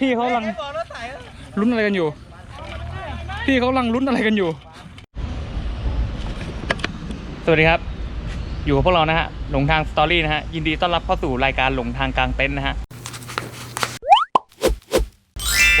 พี่เขากำลังลุ้นอะไรกันอยู่ พี่เขากำลังลุ้นอะไรกันอยู่ สวัสดีครับ อยู่กับพวกเรานะฮะหลงทางสตอรี่นะฮะยินดีต้อนรับเข้าสู่รายการหลงทางกลางเต็นท์นะฮะ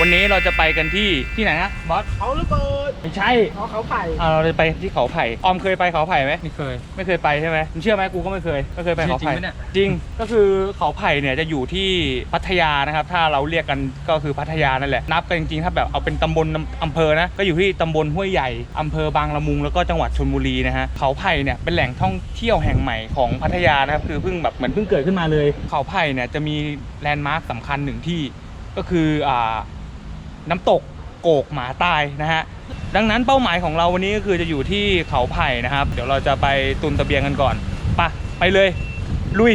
วันนี้เราจะไปกันที่ที่ไหนฮะบอสเขาระเบิดไม่ใช่เขาเขาไผ่อ่าเราจะไปที่เขาไผ่ออมเคยไปเขาไผ่ไหมไม่เคย ไม่เคยไปใช่ไหมมึงเชื่อไหมกูก็ไม่เคยไม่เคยไปเขาไผ่จริงไหมเนี่ยจริงก็คือเขาไผ่เนี่ยจะอยู่ที่พัทยานะครับ ถ้าเราเรียกกันก็คือพัทยานั่นแหละนับกันจริงๆถ้าแบบเอาเป็นตำบลอำเภอนะก็อยู่ที่ตำบลห้วยใหญ่อำเภอบางละมุงแล้วก็จังหวัดชลบุรีนะฮะเขาไผ่เนี่ยเป็นแหล่งท่องเที่ยวแห่งใหม่ของพัทยานะครับคือเพิ่งแบบเหมือนเพิ่งเกิดขึ้นมาเลย เขาไผ่เนี่ยจะมีแลนด์มาร์คสำคัญหนึ่งที่ก็คืออ่า น้ำตกโกกหมาตายนะฮะดังนั้นเป้าหมายของเราวันนี้ก็คือจะอยู่ที่เขาไผ่นะครับ เดี๋ยวเราจะไปตุนตะเบียงกันก่อนไปะไปเลย ลุย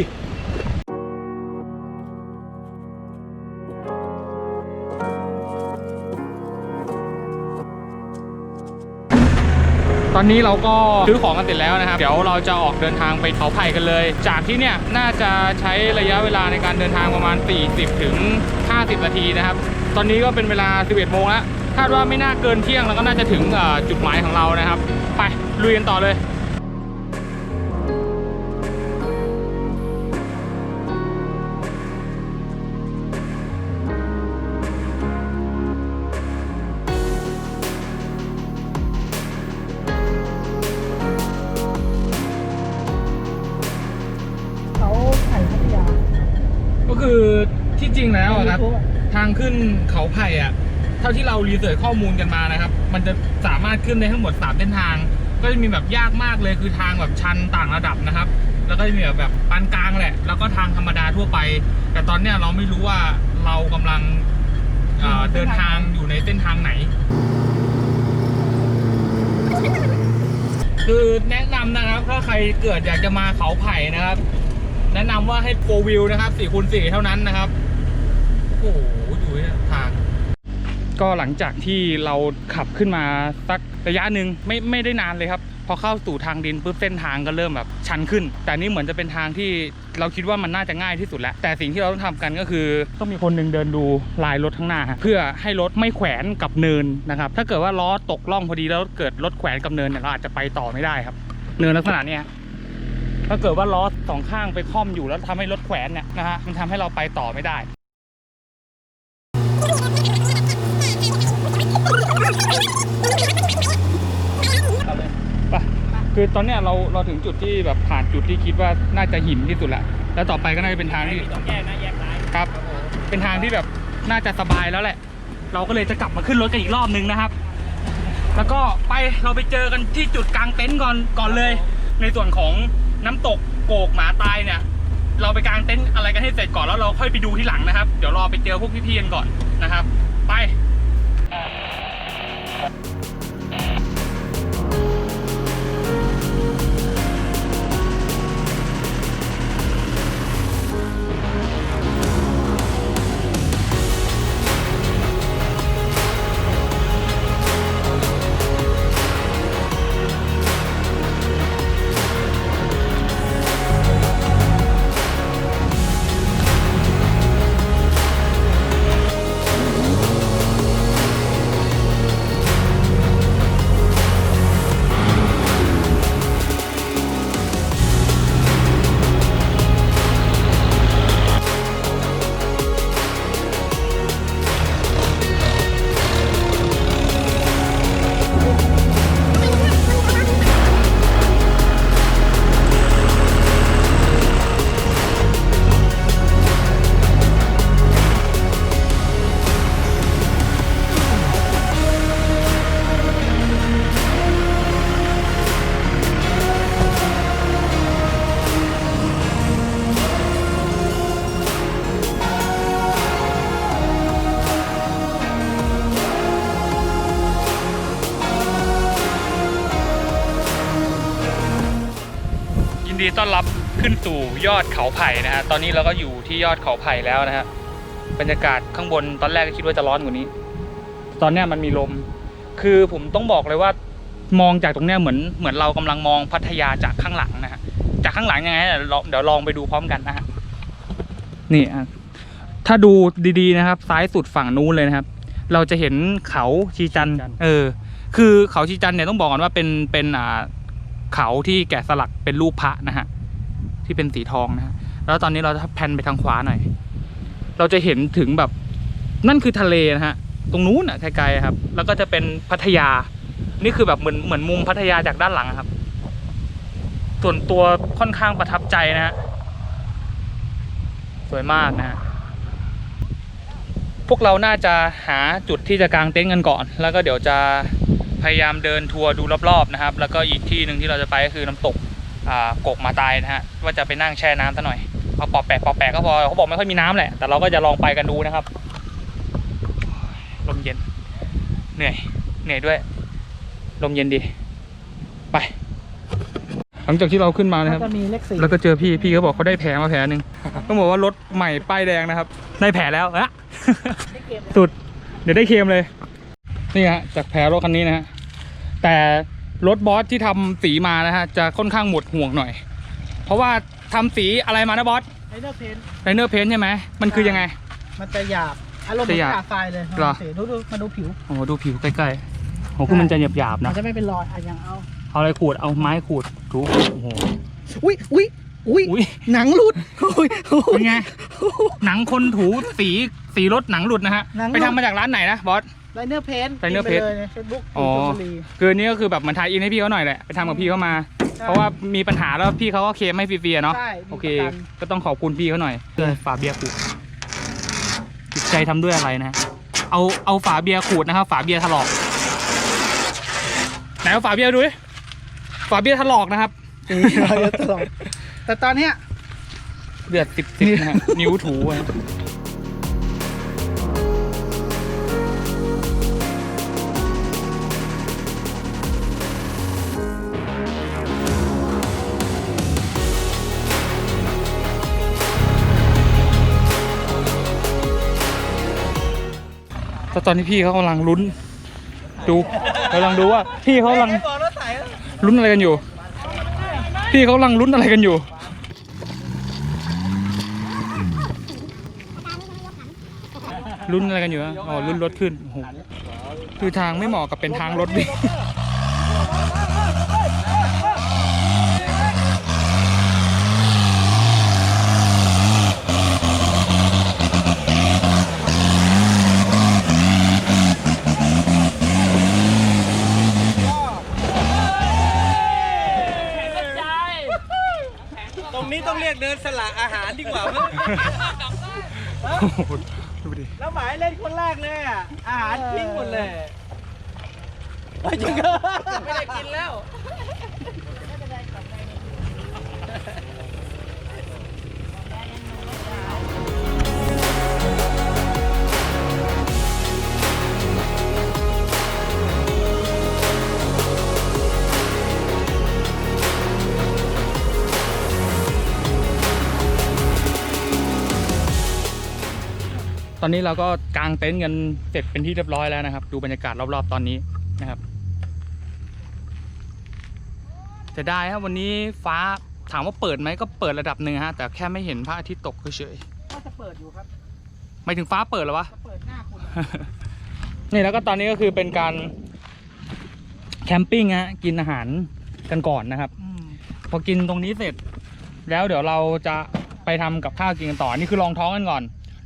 ตอนนี้เราก็ซื้อของกันเสร็จแล้วนะครับ เดี๋ยวเราจะออกเดินทางไปเขาไผ่กันเลย จากที่เนี่ยน่าจะใช้ระยะเวลาในการเดินทางประมาณ 40 ถึง 50 นาทีนะครับ ตอนนี้ก็เป็นเวลา 11 โมงแล้ว คาดว่าไม่น่าเกินเที่ยงแล้วก็น่าจะถึงเอ่อจุดหมายของเรานะครับ ไปลุยกันต่อเลยเขาไผ่พัทยาก็คือที่จริงแล้วอะครับ ทางขึ้นเขาไผ่อะเท่าที่เรารีเสิร์ชข้อมูลกันมานะครับ มันจะสามารถขึ้นได้ทั้งหมด3เส้นทาง ก็จะมีแบบยากมากเลยคือทางแบบชันต่างระดับนะครับ แล้วก็จะมีแบบแบบปานกลางแหละ แล้วก็ทางธรรมดาทั่วไป แต่ตอนเนี้ยเราไม่รู้ว่าเรากำลังเอ่อเดินทางอยู่ในเส้นทางไหน คือแนะนำนะครับถ้าใครเกิดอยากจะมาเขาไผ่นะครับ แนะนำว่าให้โฟวิวนะครับ4คูณ4เท่านั้นนะครับ โอ้โห ทาง ก็หลังจากที่เราขับขึ้นมาสักระยะหนึ่งไม่ไม่ได้นานเลยครับพอเข้าสู่ทางดินปุ๊บเส้นทางก็เริ่มแบบชันขึ้น แต่นี่เหมือนจะเป็นทางที่เราคิดว่ามันน่าจะง่ายที่สุดแล้ว แต่สิ่งที่เราต้องทำกันก็คือ ต้องมีคนหนึ่งเดินดูลายรถข้างหน้า เพื่อให้รถไม่แขวนกับเนินนะครับ ถ้าเกิดว่าล้อตกล่องพอดีแล้วเกิดรถแขวนกับเนินเนี่ยเราอาจจะไปต่อไม่ได้ครับ เนินลักษณะเนี้ยถ้าเกิดว่าล้อสองข้างไปค่อมอยู่แล้วทำให้รถแขวนเนี่ยนะฮะมันทำให้เราไปต่อไม่ได้ ไปคือตอนเนี้ยเราเราถึงจุดที่แบบผ่านจุดที่คิดว่าน่าจะหินที่สุดแล้วแล้วต่อไปก็น่าจะเป็นทางที่ต้องแยกนะแยกซ้ายครับ เป็นทางที่แบบน่าจะสบายแล้วแหละ เราก็เลยจะกลับมาขึ้นรถกันอีกรอบนึงนะครับ แล้วก็ไปเราไปเจอกันที่จุดกลางเต็นท์ก่อนก่อนเลย ในส่วนของน้ำตกโกกหมาตายเนี่ย เราไปกางเต็นท์อะไรกันให้เสร็จก่อนแล้วเราค่อยไปดูที่หลังนะครับ เดี๋ยวรอไปเจอพวกพี่ๆกันก่อนนะครับ ไป ยิ สู่ยอดเขาไผ่นะฮะ ตอนนี้เราก็อยู่ที่ยอดเขาไผ่แล้วนะฮะ บรรยากาศข้างบนตอนแรกก็คิดว่าจะร้อนกว่านี้ ตอนเนี้ยมันมีลม คือผมต้องบอกเลยว่ามองจากตรงเนี้ยเหมือนเหมือนเรากำลังมองพัทยาจากข้างหลังนะฮะ จากข้างหลังยังไงเดี๋ยวลองเดี๋ยวลองไปดูพร้อมกันนะฮะ นี่อะถ้าดูดีๆนะครับ ซ้ายสุดฝั่งนู้นเลยนะครับ เราจะเห็นเขาชีจันทร์ชีจันทร์ เออ คือเขาชีจันทร์เนี่ยต้องบอกก่อนว่าเป็นเป็นอ่าเขาที่แกะสลักเป็นรูปพระนะฮะ ที่เป็นสีทองนะฮะแล้วตอนนี้เราจะแพนไปทางขวาหน่อย เราจะเห็นถึงแบบนั่นคือทะเลนะฮะ ตรงนู้นอะไกลๆครับ แล้วก็จะเป็นพัทยา นี่คือแบบเหมือนเหมือนมุมพัทยาจากด้านหลังครับ ส่วนตัวค่อนข้างประทับใจนะฮะสวยมากนะฮะพวกเราน่าจะหาจุดที่จะกางเต็นท์กันก่อน แล้วก็เดี๋ยวจะพยายามเดินทัวร์ดูรอบๆนะครับ แล้วก็อีกที่หนึ่งที่เราจะไปก็คือน้ำตก กกมาตายนะฮะว่าจะไปนั่งแช่น้ำซะหน่อยเอาปอแปะปอแปะก็พอเขาบอกไม่ค่อยมีน้ำแหละ แต่เราก็จะลองไปกันดูนะครับลมเย็น เหนื่อย เหนื่อยด้วย ลมเย็นดี ไป หลังจากที่เราขึ้นมานะครับก็จะมีเลขสี่แล้วก็เจอพี่พี่เขาบอกเขาได้แผลมาแผลหนึ่งต้องบอกว่ารถใหม่ป้ายแดงนะครับ ได้แผลแล้วอะได้เกมสุด เดี๋ยวได้เคลมเลย นี่ฮะจากแผลรถคันนี้นะฮะแต่ รถบอสที่ทำสีมานะฮะจะค่อนข้างหมดห่วงหน่อย เพราะว่าทำสีอะไรมานะบอสไอเนอร์เพนไลเนอร์เพนใช่ไหมมันคือยังไง มันจะหยาบอารมณ์เหมือนจะหยาบกาไฟเลยเหรอดูดูมาดูผิวโอ้โหดูผิวใกล้ๆโอ้คือมันจะหยาบๆมันะนจะไม่เป็นรอยอะอย่างเอาเอาอะไรขูดเอาไม้ขูดถูโอ้โหอุ้ยอุ้ยอุ้ยอุ้ยหนังหลุดอุ้ยอุ้เป็ยนไงหนังคนถูสีสีรถหนังหลุดนะฮะหนังหลุดไปทำมาจากร้านไหนนะบอส ไลเนอร์เพน Liner Paint เลยในเฟซบุ๊กอ๋อชลบุรีคืออนนี้ก็คือแบบเหมันทายอินให้พี่เขาหน่อยแหละไปทำกับพี่เขามา เพราะว่ามีปัญหาแล้วพี่เขาก็เคลมให้ฟรีๆอะเนาะใช่มีโอเค ประกัน ก็ต้องขอบคุณพี่เขาหน่อยเพื่อฝาเบียร์ขูดจิตใจทำด้วยอะไรนะ เอาเอาฝาเบียร์ขูดนะครับ ฝาเบียร์ถลอกไหนเอาฝาเบียร์ดูดิฝาเบียร์ถลอกนะครับนี่เราจะตลอดแต่ตอนเนี้ย เลือดติดติดนะฮะนิ้วถูอะ แต่ตอนนี้พี่เขากำลังลุ้น ดูกำลังดูว่า พี่เขากำลังลุ้นอะไรกันอยู่ พี่เขากำลังลุ้นอะไรกันอยู่ลุ้นอะไรกันอยู่อ๋อลุ้นรถขึ้นโอ้โหคือทางไม่เหมาะกับเป็นทางรถดิ อาหารดีกว่ามั้งโอ้โหดูดิแล้วหมายเล่นคนแรกเลยอะอาหารทิ้งหมดเลยจริงก็ไม่ได้กินแล้ว ตอนนี้เราก็กางเต็นท์กันเสร็จเป็นที่เรียบร้อยแล้วนะครับ ดูบรรยากาศรอบๆตอนนี้นะครับจะได้ครับวันนี้ฟ้าถามว่าเปิดไหมก็เปิดระดับหนึ่งฮะแต่แค่ไม่เห็นพระอาทิตย์ตกเฉยก็จะเปิดอยู่ครับๆหมายถึงฟ้าเปิดเหรอวะจะเปิดหน้าคุณนี่แล้วก็ตอนนี้ก็คือเป็นการแคมปิ้งฮะกินอาหารกันก่อนนะครับอืมพอกินตรงนี้เสร็จ แล้วเดี๋ยวเราจะไปทำกับข้าวกินกันต่อนี่คือลองท้องกันก่อน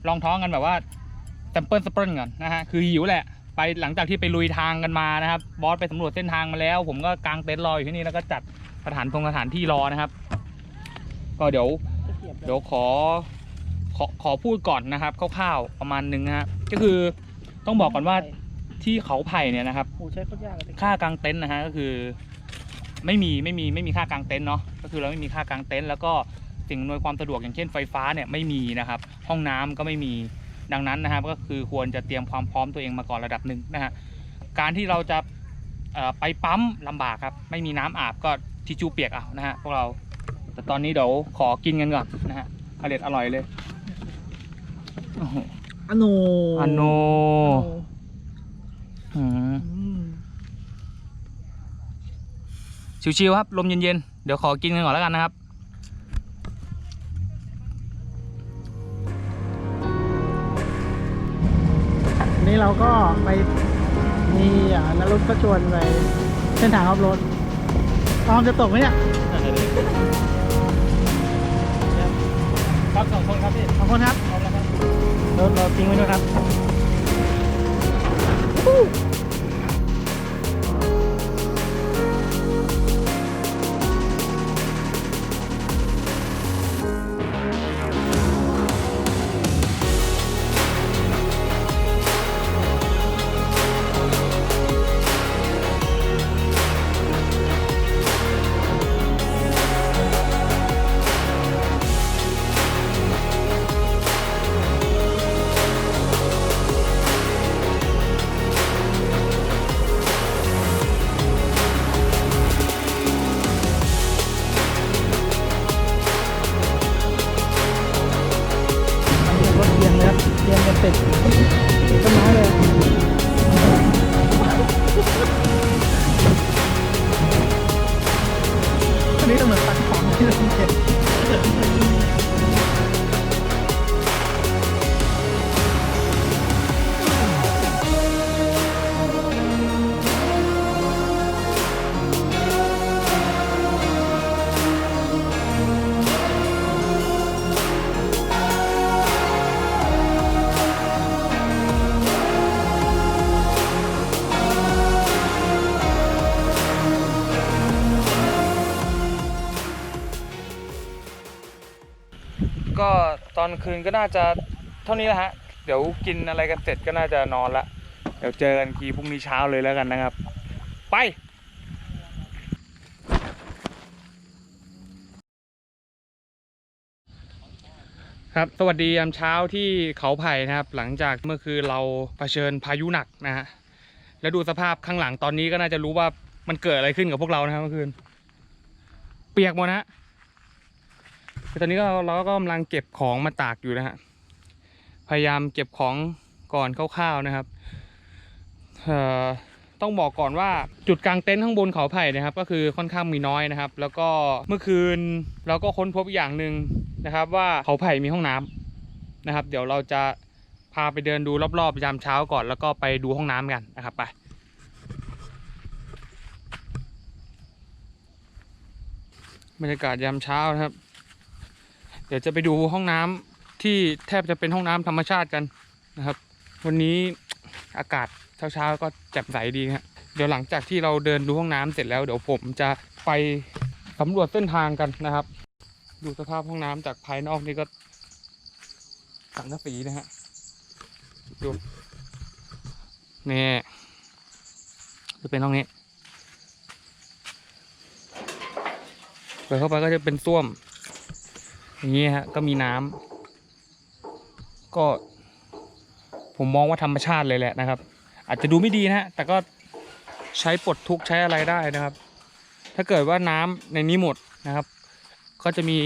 ลองท้องกันแบบว่าแซมเปิลสเปิลก่อนนะฮะคือหิวแหละไปหลังจากที่ไปลุยทางกันมานะครับบอสไปสำรวจเส้นทางมาแล้ว ผมก็กางเต็นท์รออยู่ที่นี่แล้วก็จัดสถานทงสถานที่รอนะครับ ก็เดี๋ยวจะเก็บเดี๋ยวขอขอขอพูดก่อนนะครับคร่าวๆประมาณหนึงนะฮะก็คือต้องบอกก่อนว่าที่เขาไผ่เนี่ยนะครับโอ้ใช้โคตรยากเลยค่ากางเต็นท์นะฮะก็คือ ไม่มีไม่มีไม่มีค่ากางเต็นท์เนาะก็คือเราไม่มีค่ากางเต็นท์แล้วก็ สิ่งอำนวยความสะดวกอย่างเช่นไฟฟ้าเนี่ยไม่มีนะครับ ห้องน้ำก็ไม่มีดังนั้นนะครับ ก็คือควรจะเตรียมความพร้อมตัวเองมาก่อนระดับหนึ่งนะฮะการที่เราจะเอ่อไปปั๊มลำบากครับ ไม่มีน้ำอาบก็ทิชชู่เปียกเอานะฮะพวกเรา แต่ตอนนี้เดี๋ยวขอกินกันก่อนนะฮะอร่อยอร่อยเลยโอ้โหอโนอันโนอืมอืมชิวๆครับ ลมเย็นๆ เดี๋ยวขอกินกันก่อนแล้วกันนะครับ เราก็ไปมีอ่านรุตก็ชวนไปเส้นทางออฟโรดออมจะตกไหมเนี่ยครับสองคนครับพี่ขอบคุณครับรถเราทิ้งไว้ด้วยครับ อันนี้ก็เหมือนตัดของที่เราเห็น ก็ตอนคืนก็น่าจะเท่านี้แหละฮะ เดี๋ยวกินอะไรกันเสร็จก็น่าจะนอนละ เดี๋ยวเจอกันทีพรุ่งนี้เช้าเลยแล้วกันนะครับ ไปครับสวัสดียามเช้าที่เขาไผ่นะครับ หลังจากเมื่อคืนเราเผชิญพายุหนักนะฮะแล้วดูสภาพข้างหลังตอนนี้ก็น่าจะรู้ว่ามันเกิดอะไรขึ้นกับพวกเรานะครับเมื่อคืน เปียกหมดนะฮะ คือตอนนี้ก็เราเราก็กำลังเก็บของมาตากอยู่นะฮะพยายามเก็บของก่อนคร่าวๆนะครับเอ่อต้องบอกก่อนว่าจุดกลางเต็นท์ข้างบนเขาไผ่นะครับ ก็คือค่อนข้างมีน้อยนะครับ แล้วก็เมื่อคืนเราก็ค้นพบอย่างหนึ่งนะครับ ว่าเขาไผ่มีห้องน้ำนะครับ เดี๋ยวเราจะพาไปเดินดูรอบๆยามเช้าก่อน แล้วก็ไปดูห้องน้ำกันนะครับไปบรรยากาศยามเช้านะครับ เดี๋ยวจะไปดูห้องน้ำที่แทบจะเป็นห้องน้ำธรรมชาติกันนะครับ วันนี้อากาศเช้าๆก็แจ่มใสดีนะฮะเดี๋ยวหลังจากที่เราเดินดูห้องน้ำเสร็จแล้วเดี๋ยวผมจะไปสำรวจเส้นทางกันนะครับ ดูสภาพห้องน้ำจากภายนอกนี่ก็สังกะสีนะฮะดูนี่จะเป็นห้องนี้เปิดเข้าไปก็จะเป็นส้วม อย่างนี้ฮะ ก็มีน้ำก็ ผมมองว่าธรรมชาติเลยแหละนะครับ อาจจะดูไม่ดีนะฮะ แต่ก็ใช้ปลดทุกข์ใช้อะไรได้นะครับ ถ้าเกิดว่าน้ำในนี้หมดนะครับ ก็จะมี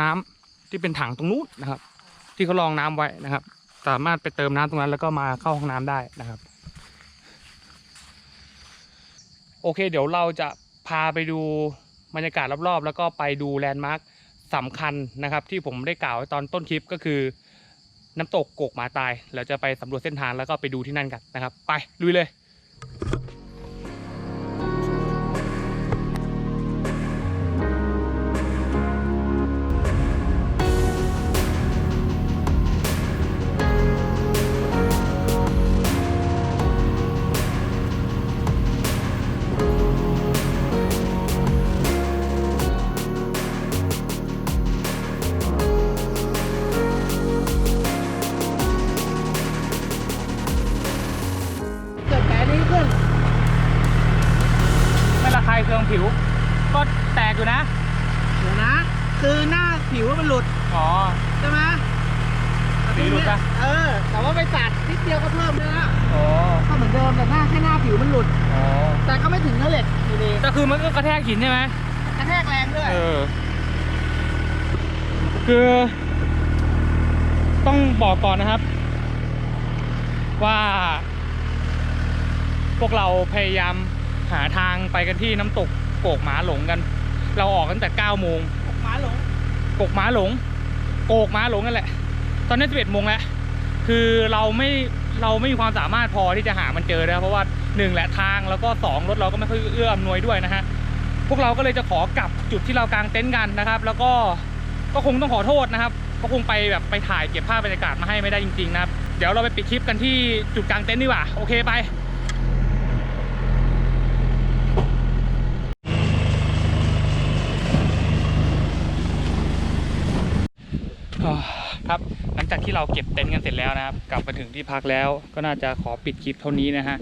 น้ำที่เป็นถังตรงนู้นนะครับ ที่เขารองน้ำไว้นะครับ สามารถไปเติมน้ำตรงนั้น แล้วก็มาเข้าห้องน้ำได้นะครับ โอเค เดี๋ยวเราจะพาไปดูบรรยากาศรอบๆ แล้วก็ไปดูแลนด์มาร์ค สำคัญนะครับที่ผมได้กล่าวไว้ตอนต้นคลิปก็คือ น้ำตกโกกหมาตาย เราจะไปสำรวจเส้นทางแล้วก็ไปดูที่นั่นกันนะครับ ไปลุยเลย เคืองผิว ก็แตกอยู่นะ เดี๋ยวนะ คือหน้าผิวมันหลุดอ๋อ ใช่ไหมสีหลุดปะ เออ แต่ว่าไปตัดนิดเดียวก็เพิ่มเลยนะอ๋อก็เหมือนเดิมแต่หน้าแค่หน้าผิวมันหลุด อ๋อแต่ก็ไม่ถึงเนื้อเหล็กอยู่ดีก็คือมันก็กระแทกหินใช่ไหม กระแทกแรงด้วย เออ คือต้องบอกก่อนนะครับ ว่า พวกเราพยายาม หาทางไปกันที่น้ำตกโกกหมาหลงกัน เราออกกันแต่9โมงหมาหลงโกกหมาหลงโกกหมาหลงนั่นแหละ ตอนนี้11โมงแล้วคือเราไม่เราไม่มีความสามารถพอที่จะหามันเจอนะเพราะว่าหนึ่งแหละทางแล้วก็สองรถเราก็ไม่ค่อยเอื้ออำนวยด้วยนะฮะพวกเราก็เลยจะขอกลับจุดที่เรากางเต็นท์กันนะครับ แล้วก็ก็คงต้องขอโทษนะครับก็คงไปแบบไปถ่ายเก็บภาพบรรยากาศมาให้ไม่ได้จริงๆนะครับ เดี๋ยวเราไปปิดคลิปกันที่จุดกางเต็นท์ดีกว่า โอเคไป ครับหลังจากที่เราเก็บเต็นท์กันเสร็จแล้วนะครับ กลับมาถึงที่พักแล้ว ก็น่าจะขอปิดคลิปเท่านี้นะฮะ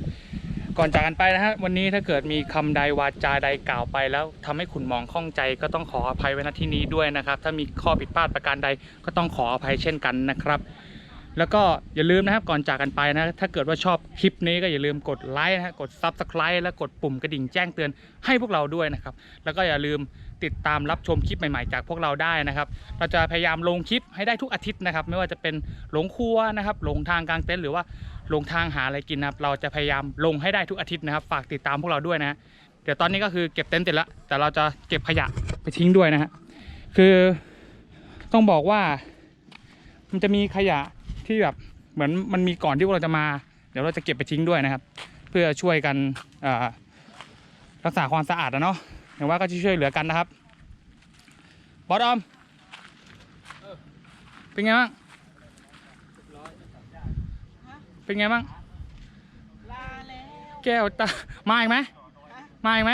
ก่อนจากกันไปนะฮะวันนี้ถ้าเกิดมีคำใดวาจาใดกล่าวไปแล้วทำให้คุณมองข้องใจก็ต้องขออภัยไว้ณที่นี้ด้วยนะครับ ถ้ามีข้อผิดพลาดประการใดก็ต้องขออภัยเช่นกันนะครับแล้วก็อย่าลืมนะครับก่อนจากกันไปนะ ถ้าเกิดว่าชอบคลิปนี้ก็อย่าลืมกดไลค์นะฮะกด Subscribe และกดปุ่มกระดิ่งแจ้งเตือนให้พวกเราด้วยนะครับ แล้วก็อย่าลืม ติดตามรับชมคลิปใหม่ๆ จากพวกเราได้นะครับ เราจะพยายามลงคลิปให้ได้ทุกอาทิตย์นะครับ ไม่ว่าจะเป็นหลงครัวนะครับหลงทางกลางเต็นท์หรือว่าหลงทางหาอะไรกินนะครับ เราจะพยายามลงให้ได้ทุกอาทิตย์นะครับ ฝากติดตามพวกเราด้วยนะเดี๋ยวตอนนี้ก็คือเก็บเต็นท์เสร็จแล้ว แต่เราจะเก็บขยะไปทิ้งด้วยนะฮะคือต้องบอกว่า มันจะมีขยะที่แบบเหมือนมันมีก่อนที่พวกเราจะมา เดี๋ยวเราจะเก็บไปทิ้งด้วยนะครับ เพื่อช่วยกันรักษาความสะอาดนะเนาะ อย่างว่าก็จะช่วยเหลือกันนะครับบอสอมเป็นไงบ้างเป็นไงบ้างแล้วแก้วตามาอีกไหมมาอีกไหม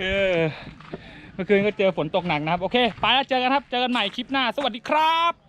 เออเมื่อคืนก็เจอฝนตกหนักนะครับ โอเค ไปแล้วเจอกันครับ เจอกันใหม่คลิปหน้า สวัสดีครับ